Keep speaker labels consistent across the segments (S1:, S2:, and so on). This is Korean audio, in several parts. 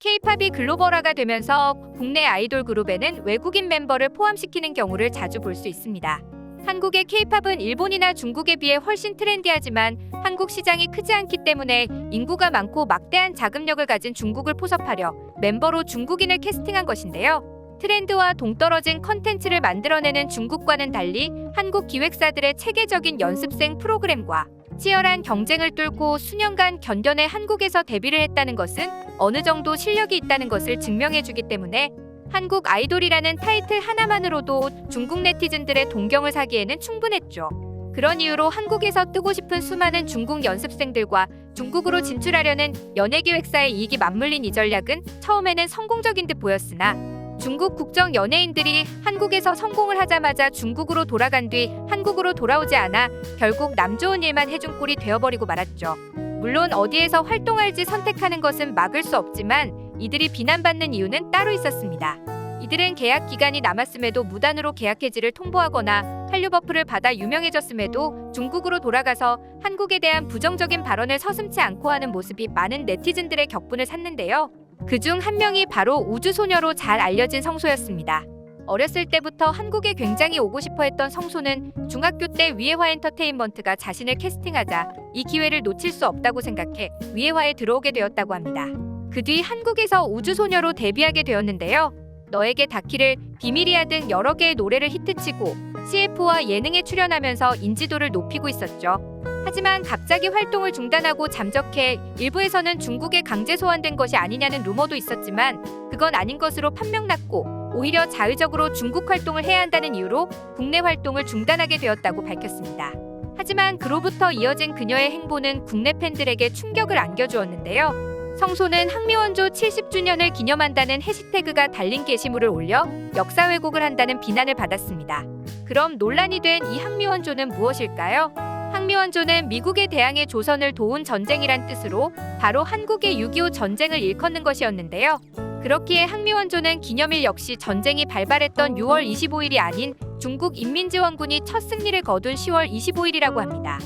S1: K-팝이 글로벌화가 되면서 국내 아이돌 그룹에는 외국인 멤버를 포함시키는 경우를 자주 볼 수 있습니다. 한국의 K-팝은 일본이나 중국에 비해 훨씬 트렌디하지만 한국 시장이 크지 않기 때문에 인구가 많고 막대한 자금력을 가진 중국을 포섭하려 멤버로 중국인을 캐스팅한 것인데요. 트렌드와 동떨어진 컨텐츠를 만들어내는 중국과는 달리 한국 기획사들의 체계적인 연습생 프로그램과 치열한 경쟁을 뚫고 수년간 견뎌내 한국에서 데뷔를 했다는 것은 어느 정도 실력이 있다는 것을 증명해주기 때문에 한국 아이돌이라는 타이틀 하나만으로도 중국 네티즌들의 동경을 사기에는 충분했죠. 그런 이유로 한국에서 뜨고 싶은 수많은 중국 연습생들과 중국으로 진출하려는 연예기획사의 이익이 맞물린 이 전략은 처음에는 성공적인 듯 보였으나 중국 국적 연예인들이 한국에서 성공을 하자마자 중국으로 돌아간 뒤 한국으로 돌아오지 않아 결국 남 좋은 일만 해준 꼴이 되어버리고 말았죠. 물론 어디에서 활동할지 선택하는 것은 막을 수 없지만 이들이 비난받는 이유는 따로 있었습니다. 이들은 계약 기간이 남았음에도 무단으로 계약 해지를 통보하거나 한류 버프를 받아 유명해졌음에도 중국으로 돌아가서 한국에 대한 부정적인 발언을 서슴지 않고 하는 모습이 많은 네티즌들의 격분을 샀는데요. 그 중 한 명이 바로 우주소녀로 잘 알려진 성소였습니다. 어렸을 때부터 한국에 굉장히 오고 싶어 했던 성소는 중학교 때 위에화 엔터테인먼트가 자신을 캐스팅하자 이 기회를 놓칠 수 없다고 생각해 위에화에 들어오게 되었다고 합니다. 그 뒤 한국에서 우주소녀로 데뷔하게 되었는데요. 너에게 닿기를 비밀이야 등 여러 개의 노래를 히트치고 CF와 예능에 출연하면서 인지도를 높이고 있었죠. 하지만 갑자기 활동을 중단하고 잠적해 일부에서는 중국에 강제 소환된 것이 아니냐는 루머도 있었지만 그건 아닌 것으로 판명났고 오히려 자의적으로 중국 활동을 해야 한다는 이유로 국내 활동을 중단하게 되었다고 밝혔습니다. 하지만 그로부터 이어진 그녀의 행보는 국내 팬들에게 충격을 안겨주었는데요. 성소는 항미원조 70주년을 기념한다는 해시태그가 달린 게시물을 올려 역사 왜곡을 한다는 비난을 받았습니다. 그럼 논란이 된 이 항미원조는 무엇일까요? 항미원조는 미국의 대항해 조선을 도운 전쟁이란 뜻으로 바로 한국의 6.25 전쟁을 일컫는 것이었는데요. 그렇기에 항미원조는 기념일 역시 전쟁이 발발했던 6월 25일이 아닌 중국 인민지원군이 첫 승리를 거둔 10월 25일이라고 합니다.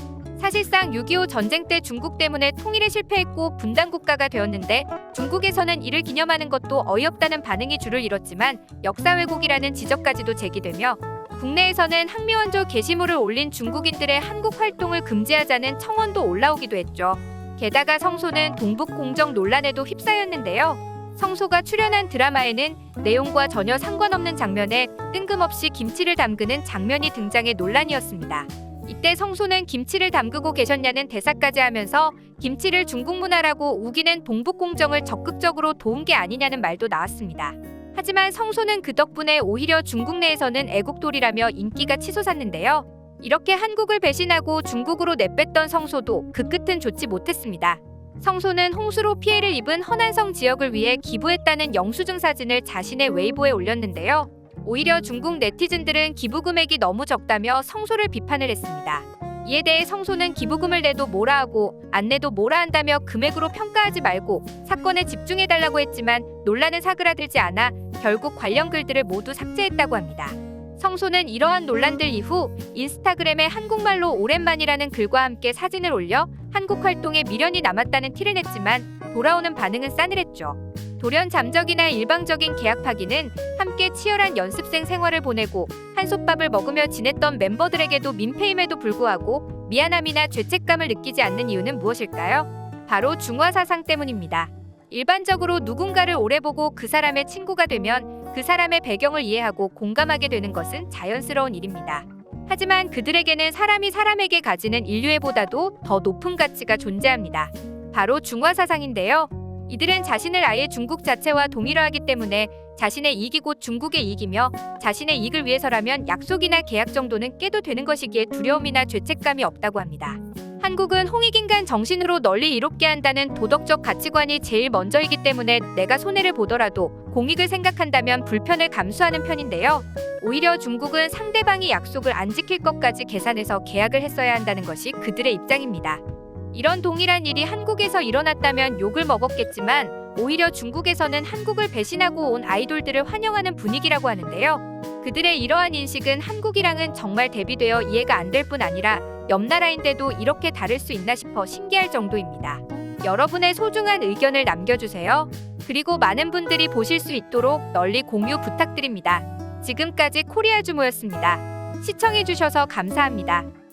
S1: 사실상 6.25 전쟁 때 중국 때문에 통일에 실패했고 분단 국가가 되었는데 중국에서는 이를 기념하는 것도 어이없다는 반응이 줄을 이뤘지만 역사 왜곡이라는 지적까지도 제기되며 국내에서는 항미원조 게시물을 올린 중국인들의 한국 활동을 금지하자는 청원도 올라오기도 했죠. 게다가 성소는 동북 공정 논란에도 휩싸였는데요. 성소가 출연한 드라마에는 내용과 전혀 상관없는 장면에 뜬금없이 김치를 담그는 장면이 등장해 논란이었습니다. 이때 성소는 김치를 담그고 계셨냐는 대사까지 하면서 김치를 중국 문화라고 우기는 동북 공정을 적극적으로 도운 게 아니냐는 말도 나왔습니다. 하지만 성소는 그 덕분에 오히려 중국 내에서는 애국돌이라며 인기가 치솟았는데요. 이렇게 한국을 배신하고 중국으로 내뺐던 성소도 그 끝은 좋지 못했습니다. 성소는 홍수로 피해를 입은 허난성 지역을 위해 기부했다는 영수증 사진을 자신의 웨이보에 올렸는데요. 오히려 중국 네티즌들은 기부 금액이 너무 적다며 성소를 비판을 했습니다. 이에 대해 성소는 기부금을 내도 뭐라 하고 안 내도 뭐라 한다며 금액으로 평가하지 말고 사건에 집중해달라고 했지만 논란은 사그라들지 않아 결국 관련 글들을 모두 삭제했다고 합니다. 성소는 이러한 논란들 이후 인스타그램에 한국말로 오랜만이라는 글과 함께 사진을 올려 한국 활동에 미련이 남았다는 티를 냈지만 돌아오는 반응은 싸늘했죠. 돌연 잠적이나 일방적인 계약 파기는 함께 치열한 연습생 생활을 보내고 한솥밥을 먹으며 지냈던 멤버들에게도 민폐임에도 불구하고 미안함이나 죄책감을 느끼지 않는 이유는 무엇일까요? 바로 중화 사상 때문입니다. 일반적으로 누군가를 오래 보고 그 사람의 친구가 되면 그 사람의 배경을 이해하고 공감하게 되는 것은 자연스러운 일입니다. 하지만 그들에게는 사람이 사람에게 가지는 인류애보다도 더 높은 가치가 존재합니다. 바로 중화 사상인데요. 이들은 자신을 아예 중국 자체와 동일화하기 때문에 자신의 이익이 곧 중국의 이익이며 자신의 이익을 위해서라면 약속이나 계약 정도는 깨도 되는 것이기에 두려움이나 죄책감이 없다고 합니다. 한국은 홍익인간 정신으로 널리 이롭게 한다는 도덕적 가치관이 제일 먼저이기 때문에 내가 손해를 보더라도 공익을 생각한다면 불편을 감수하는 편인데요. 오히려 중국은 상대방이 약속을 안 지킬 것까지 계산해서 계약을 했어야 한다는 것이 그들의 입장입니다. 이런 동일한 일이 한국에서 일어났다면 욕을 먹었겠지만 오히려 중국에서는 한국을 배신하고 온 아이돌들을 환영하는 분위기라고 하는데요. 그들의 이러한 인식은 한국이랑은 정말 대비되어 이해가 안 될 뿐 아니라 옆 나라인데도 이렇게 다를 수 있나 싶어 신기할 정도입니다. 여러분의 소중한 의견을 남겨주세요. 그리고 많은 분들이 보실 수 있도록 널리 공유 부탁드립니다. 지금까지 코리아 주모였습니다. 시청해주셔서 감사합니다.